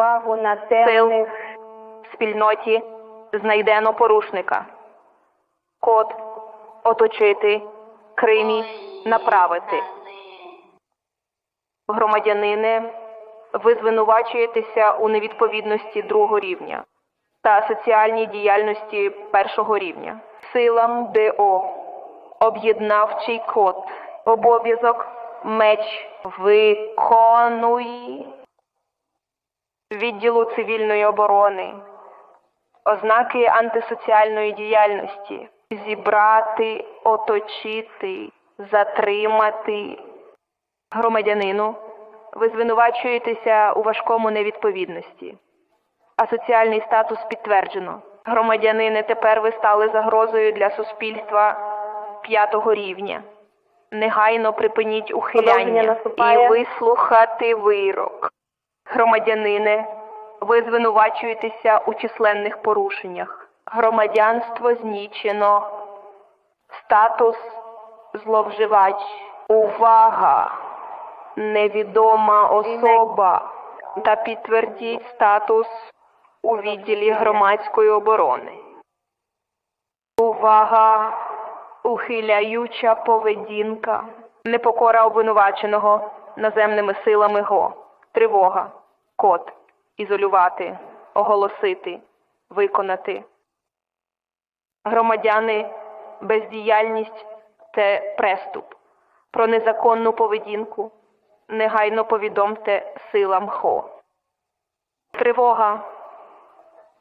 увагу на Сил темних в спільноті знайдено порушника. Код оточити, Кримі направити. Громадянине, ви звинувачуєтеся у невідповідності другого рівня та соціальній діяльності першого рівня. Силам ДО. Об'єднавчий код. Обов'язок меч виконує відділу цивільної оборони, ознаки антисоціальної діяльності, зібрати, оточити, затримати громадянину. Ви звинувачуєтеся у важкому невідповідності, а соціальний статус підтверджено. Громадянине, тепер ви стали загрозою для суспільства п'ятого рівня. Негайно припиніть ухиляння і вислухати вирок. Громадянине, ви звинувачуєтеся у численних порушеннях. Громадянство знічено. Статус зловживач. Увага! Невідома особа. Та підтвердіть статус у відділі громадської оборони. Увага! Ухиляюча поведінка. Непокора обвинуваченого наземними силами ГО. Тривога. Код. Ізолювати. Оголосити. Виконати. Громадяни. Бездіяльність це преступ. Про незаконну поведінку негайно повідомте силам ХО. Тривога.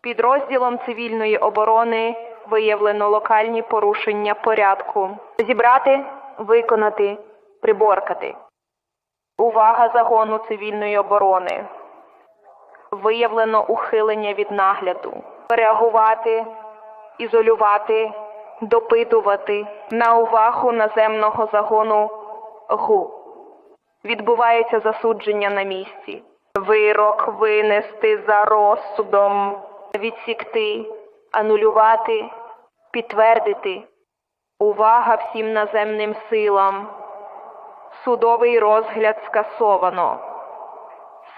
Підрозділом цивільної оборони виявлено локальні порушення порядку. Зібрати, виконати, приборкати. Увага загону цивільної оборони. Виявлено ухилення від нагляду. Реагувати, ізолювати, допитувати на увагу наземного загону ГУ. Відбувається засудження на місці. Вирок винести за розсудом, відсікти, анулювати, підтвердити. Увага всім наземним силам. Судовий розгляд скасовано.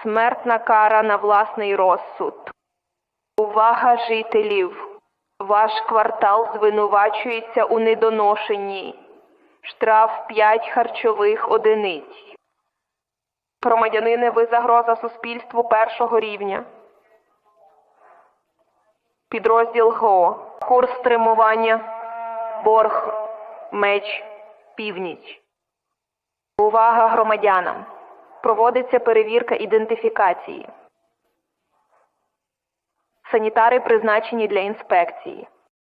Смертна кара на власний розсуд. Увага жителів. Ваш квартал звинувачується у недоношенні. Штраф 5 харчових одиниць. Громадянине, ви загроза суспільству першого рівня. Підрозділ ГО. Курс стримування. Борг. Меч. Північ. Увага громадянам. Проводиться перевірка ідентифікації. Санітари призначені для інспекції.